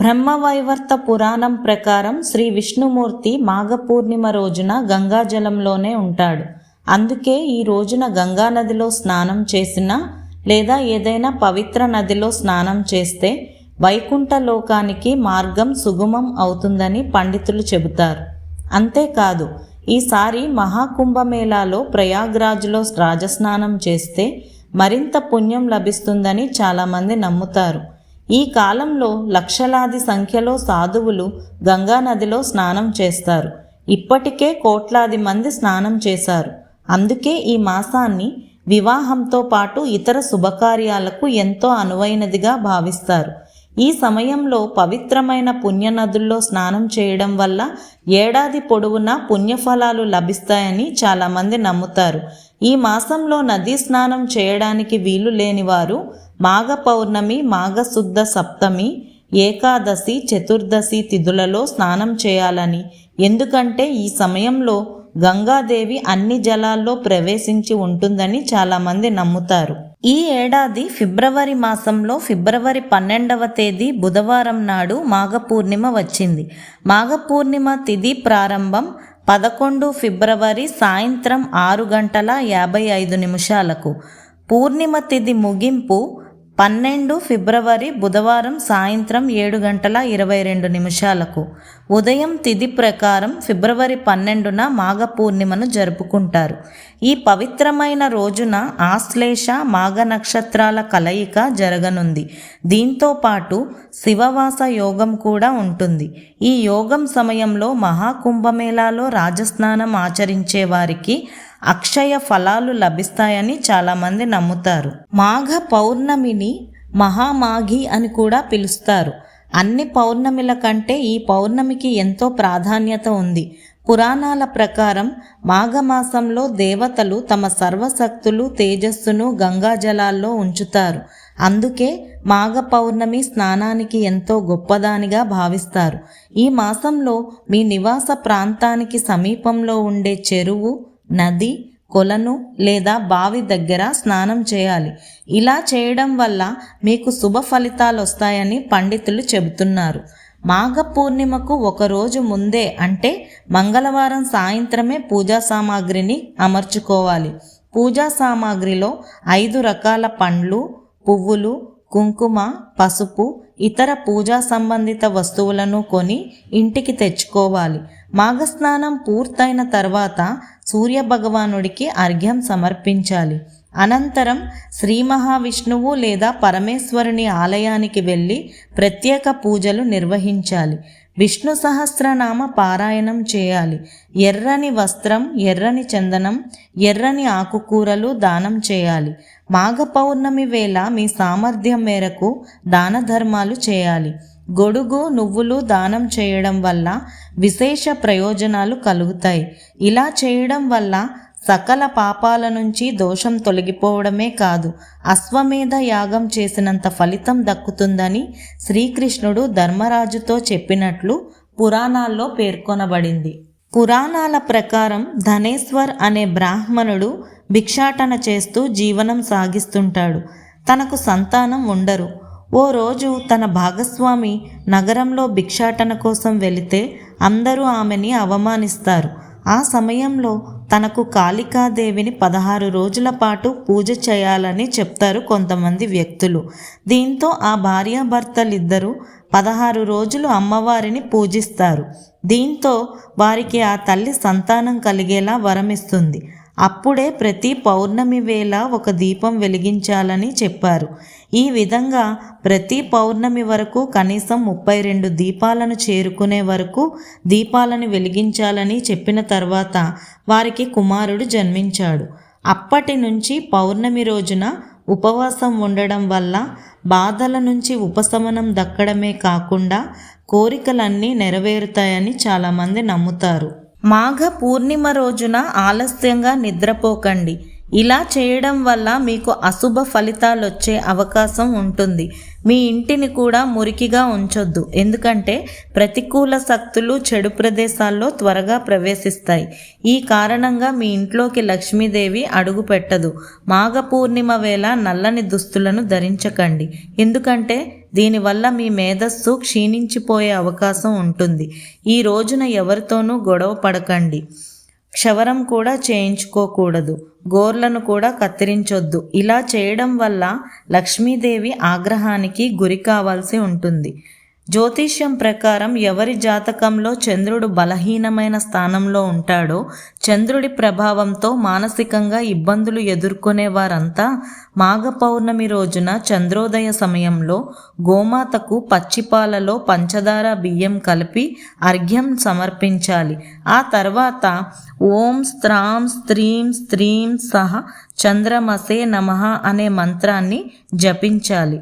బ్రహ్మవైవర్త పురాణం ప్రకారం శ్రీ విష్ణుమూర్తి మాఘ పూర్ణిమ రోజున గంగాజలంలోనే ఉంటాడు. అందుకే ఈ రోజున గంగా నదిలో స్నానం చేసినా లేదా ఏదైనా పవిత్ర నదిలో స్నానం చేస్తే వైకుంఠ లోకానికి మార్గం సుగమం అవుతుందని పండితులు చెబుతారు. అంతేకాదు ఈసారి మహాకుంభమేళాలో ప్రయాగ్రాజ్లో రాజస్నానం చేస్తే మరింత పుణ్యం లభిస్తుందని చాలామంది నమ్ముతారు. ఈ కాలంలో లక్షలాది సంఖ్యలో సాధువులు గంగా నదిలో స్నానం చేస్తారు. ఇప్పటికే కోట్లాది మంది స్నానం చేశారు. అందుకే ఈ మాసాన్ని వివాహంతో పాటు ఇతర శుభకార్యాలకు ఎంతో అనువైనదిగా భావిస్తారు. ఈ సమయంలో పవిత్రమైన పుణ్యనదుల్లో స్నానం చేయడం వల్ల ఏడాది పొడవునా పుణ్యఫలాలు లభిస్తాయని చాలామంది నమ్ముతారు. ఈ మాసంలో నదీ స్నానం చేయడానికి వీలు లేని వారు మాఘ పౌర్ణమి మాఘశుద్ధ సప్తమి ఏకాదశి చతుర్దశి తిథులలో స్నానం చేయాలని. ఎందుకంటే ఈ సమయంలో గంగాదేవి అన్ని జలాల్లో ప్రవేశించి ఉంటుందని చాలామంది నమ్ముతారు. ఈ ఏడాది ఫిబ్రవరి మాసంలో ఫిబ్రవరి పన్నెండవ తేదీ బుధవారం నాడు మాఘ పూర్ణిమ వచ్చింది. మాఘ పూర్ణిమ తిథి ప్రారంభం పదకొండు ఫిబ్రవరి సాయంత్రం ఆరు గంటల యాభై ఐదు నిమిషాలకు పూర్ణిమ తిథి ముగింపు పన్నెండు ఫిబ్రవరి బుధవారం సాయంత్రం ఏడు గంటల ఇరవై రెండు నిమిషాలకు. ఉదయం తిథి ప్రకారం ఫిబ్రవరి పన్నెండున మాఘ పూర్ణిమను జరుపుకుంటారు. ఈ పవిత్రమైన రోజున ఆశ్లేష మాఘ నక్షత్రాల కలయిక జరగనుంది. దీంతో పాటు శివవాస యోగం కూడా ఉంటుంది. ఈ యోగం సమయంలో మహాకుంభమేళాలో రాజస్నానం ఆచరించే వారికి అక్షయ ఫలాలు లభిస్తాయని చాలామంది నమ్ముతారు. మాఘ పౌర్ణమిని మహామాఘి అని కూడా పిలుస్తారు. అన్ని పౌర్ణమిల కంటే ఈ పౌర్ణమికి ఎంతో ప్రాధాన్యత ఉంది. పురాణాల ప్రకారం మాఘమాసంలో దేవతలు తమ సర్వశక్తులు తేజస్సును గంగాజలాల్లో ఉంచుతారు. అందుకే మాఘ పౌర్ణమి స్నానానికి ఎంతో గొప్పదానిగా భావిస్తారు. ఈ మాసంలో మీ నివాస ప్రాంతానికి సమీపంలో ఉండే చెరువు నది కొలను లేదా బావి దగ్గర స్నానం చేయాలి. ఇలా చేయడం వల్ల మీకు శుభ ఫలితాలు వస్తాయని పండితులు చెబుతున్నారు. మాఘ పూర్ణిమకు ఒకరోజు ముందే అంటే మంగళవారం సాయంత్రమే పూజా సామాగ్రిని అమర్చుకోవాలి. పూజా సామాగ్రిలో ఐదు రకాల పండ్లు పువ్వులు కుంకుమ పసుపు ఇతర పూజా సంబంధిత వస్తువులను కొని ఇంటికి తెచ్చుకోవాలి. మాఘస్నానం పూర్తయిన తర్వాత సూర్యభగవానుడికి అర్ఘ్యం సమర్పించాలి. అనంతరం శ్రీ మహావిష్ణువు లేదా పరమేశ్వరుని ఆలయానికి వెళ్ళి ప్రత్యేక పూజలు నిర్వహించాలి. విష్ణు సహస్రనామ పారాయణం చేయాలి. ఎర్రని వస్త్రం ఎర్రని చందనం ఎర్రని ఆకుకూరలు దానం చేయాలి. మాఘ పౌర్ణమి వేళ మీ సామర్థ్యం మేరకు దాన ధర్మాలు చేయాలి. గొడుగు నువ్వులు దానం చేయడం వల్ల విశేష ప్రయోజనాలు కలుగుతాయి. ఇలా చేయడం వల్ల సకల పాపాల నుంచి దోషం తొలగిపోవడమే కాదు అశ్వమేధ యాగం చేసినంత ఫలితం దక్కుతుందని శ్రీకృష్ణుడు ధర్మరాజుతో చెప్పినట్లు పురాణాల్లో పేర్కొనబడింది. పురాణాల ప్రకారం ధనేశ్వర్ అనే బ్రాహ్మణుడు భిక్షాటన చేస్తూ జీవనం సాగిస్తుంటాడు. తనకు సంతానం ఉండరు. ఓ రోజు తన భాగస్వామి నగరంలో భిక్షాటన కోసం వెళితే అందరూ ఆమెని అవమానిస్తారు. ఆ సమయంలో తనకు కాళికాదేవిని పదహారు రోజుల పాటు పూజ చేయాలని చెప్తారు కొంతమంది వ్యక్తులు. దీంతో ఆ భార్యాభర్తలిద్దరూ పదహారు రోజులు అమ్మవారిని పూజిస్తారు. దీంతో వారికి ఆ తల్లి సంతానం కలిగేలా వరమిస్తుంది. అప్పుడే ప్రతి పౌర్ణమి వేళ ఒక దీపం వెలిగించాలని చెప్పారు. ఈ విధంగా ప్రతి పౌర్ణమి వరకు కనీసం ముప్పై రెండు దీపాలను చేరుకునే వరకు దీపాలను వెలిగించాలని చెప్పిన తర్వాత వారికి కుమారుడు జన్మించాడు. అప్పటి నుంచి పౌర్ణమి రోజున ఉపవాసం ఉండడం వల్ల బాధల నుంచి ఉపశమనం దక్కడమే కాకుండా కోరికలన్నీ నెరవేరుతాయని చాలామంది నమ్ముతారు. మాఘ పూర్ణిమ రోజున ఆలస్యంగా నిద్రపోకండి. ఇలా చేయడం వల్ల మీకు అశుభ ఫలితాలు వచ్చే అవకాశం ఉంటుంది. మీ ఇంటిని కూడా మురికిగా ఉంచొద్దు. ఎందుకంటే ప్రతికూల శక్తులు చెడు ప్రదేశాల్లో త్వరగా ప్రవేశిస్తాయి. ఈ కారణంగా మీ ఇంట్లోకి లక్ష్మీదేవి అడుగు పెట్టదు. మాఘ పూర్ణిమ వేళ నల్లని దుస్తులను ధరించకండి. ఎందుకంటే దీనివల్ల మీ మేధస్సు క్షీణించిపోయే అవకాశం ఉంటుంది. ఈ రోజున ఎవరితోనూ గొడవ పడకండి. క్షవరం కూడా చేయించుకోకూడదు. గోర్లను కూడా కత్తిరించొద్దు. ఇలా చేయడం వల్ల లక్ష్మీదేవి ఆగ్రహానికి గురి కావాల్సి ఉంటుంది. జ్యోతిష్యం ప్రకారం ఎవరి జాతకంలో చంద్రుడు బలహీనమైన స్థానంలో ఉంటాడో చంద్రుడి ప్రభావంతో మానసికంగా ఇబ్బందులు ఎదుర్కొనే వారంతా మాఘ పౌర్ణమి రోజున చంద్రోదయ సమయంలో గోమాతకు పచ్చిపాలలో పంచదార బియ్యం కలిపి అర్ఘ్యం సమర్పించాలి. ఆ తర్వాత ఓం స్త్రాం స్త్రీం స్త్రీం సహ చంద్రమసే నమః అనే మంత్రాన్ని జపించాలి.